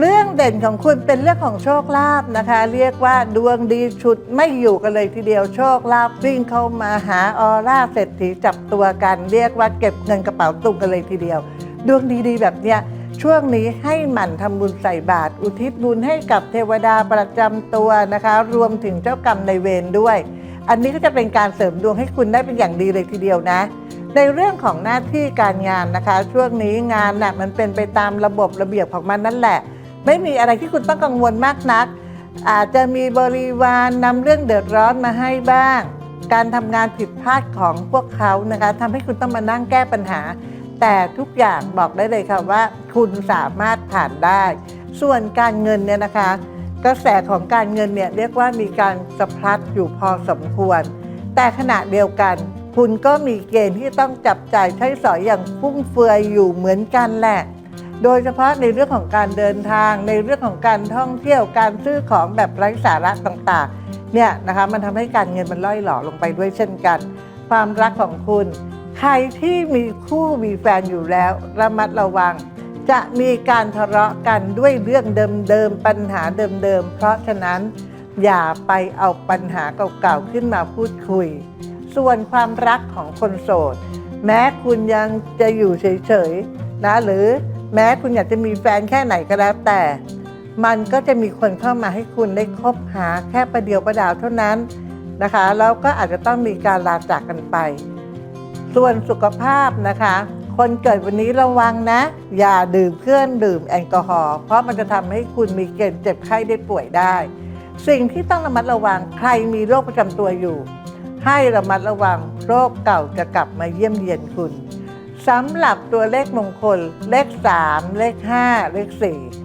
เรื่องเด่นของคุณเป็นเรื่องของโชคลาภนะคะ เรียกว่าดวงดีชุดไม่อยู่กันเลยทีเดียวโชคลาภวิ่งเข้ามาหาออร่าเศรษฐีจับตัวกัน เรียกว่าเก็บเงินกระเป๋าตุงกันเลยทีเดียว ดวงดีๆ แบบเนี้ยช่วงนี้ให้หมั่นทำบุญใส่บาตรอุทิศบุญให้กับเทวดาประจำตัวนะคะ รวมถึงเจ้ากรรมในเวรด้วย อันนี้ก็จะเป็นการเสริมดวงให้คุณได้เป็นอย่างดีเลยทีเดียวนะในเรื่องของหน้าที่การงานนะคะ ช่วงนี้งานน่ะมันเป็นไปตามระบบระเบียบของมันนั่นแหละ ไม่มีอะไรที่คุณต้องกังวลมากนัก อาจจะมีบริวารนำเรื่องเดือดร้อนมาให้บ้าง การทำงานผิดพลาดของพวกเขานะคะทำให้คุณต้องมานั่งแก้ปัญหา แต่ทุกอย่างบอกได้เลยค่ะว่า คุณสามารถผ่านได้ ส่วนการเงินเนี่ยนะคะ กระแสของการเงินเนี่ยเรียกว่ามีการสะพัดอยู่พอสมควร แต่ขณะเดียวกันคุณก็มีเกณฑ์ที่ต้องจับจ่ายใช้สอยอย่างฟุ่มเฟือยอยู่เหมือนกันแหละ โดยเฉพาะในเรื่องของการเดินทาง ในเรื่องของการท่องเที่ยวการซื้อของแบบไร้สาระต่างๆเนี่ยนะคะมันทำให้การเงินมันล่อยหล่อลงไปด้วยเช่นกัน ความรักของคุณ ใครที่มีคู่มีแฟนอยู่แล้ว ระมัดระวัง จะมีการทะเลาะกันด้วยเรื่องเดิมๆปัญหาเดิมๆเพราะฉะนั้นอย่าไปเอาปัญหาเก่าๆขึ้นมาพูดคุย ส่วนความรักของคนโสด แม้คุณยังจะอยู่เฉยๆนะหรือ แม้คุณอยากจะมีแฟนแค่ไหนก็แล้วแต่ มันก็จะมีคนเข้ามาให้คุณได้คบหาแค่ประเดียวประดาวเท่านั้นนะคะ แล้วก็อาจจะต้องมีการลาจากกันไป ส่วนสุขภาพนะคะ คนเกิดวันนี้ระวังนะ อย่าดื่มเครื่องดื่มแอลกอฮอล์เพราะมันจะทำให้คุณมีเกณฑ์เจ็บไข้ได้ป่วยได้ สิ่งที่ต้องระมัดระวังใครมีโรคประจำตัวอยู่ ให้ระมัดระวังโรคเก่าจะกลับมาเยี่ยมเยียนคุณ สำหรับตัวเลขมงคล เลข 3 เลข 5 เลข 4